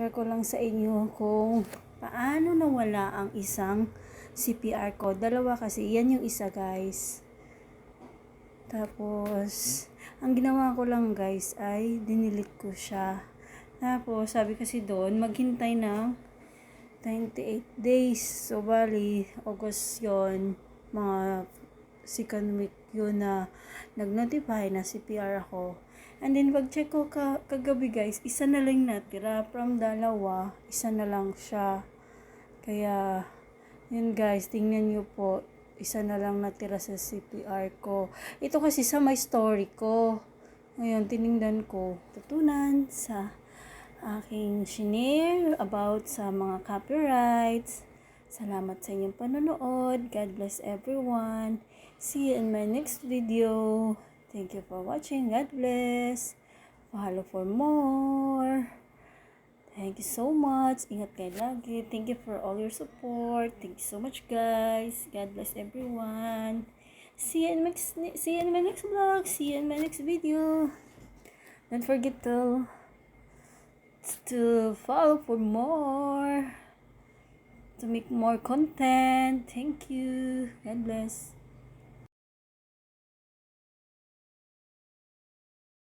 share ko lang sa inyo kung paano nawala ang isang CPR ko. Dalawa kasi, yan yung isa guys. Tapos, ang ginawa ko lang guys ay dinilit ko siya. Tapos, sabi kasi doon, maghintay ng 98 days. So, bali, August yon mga second week yun na nag-notify na CPR ako. And then, pag-check ko ka, kagabi guys, isa na lang natira. From dalawa, isa na lang siya. Kaya, yun guys, tingnan nyo po. Isa na lang natira sa CPR ko. Ito kasi sa my story ko. Ngayon, tiningnan ko. Tutunan sa aking shinare about sa mga copyrights. Salamat sa inyong panonood. God bless everyone. See you in my next video. Thank you for watching. God bless. Follow for more. Thank you so much. Ingat kayo lagi. Thank you for all your support. Thank you so much, guys. God bless everyone. See you in my next, see you in my next vlog. See you in my next video. Don't forget to to follow for more to make more content. Thank you. God bless.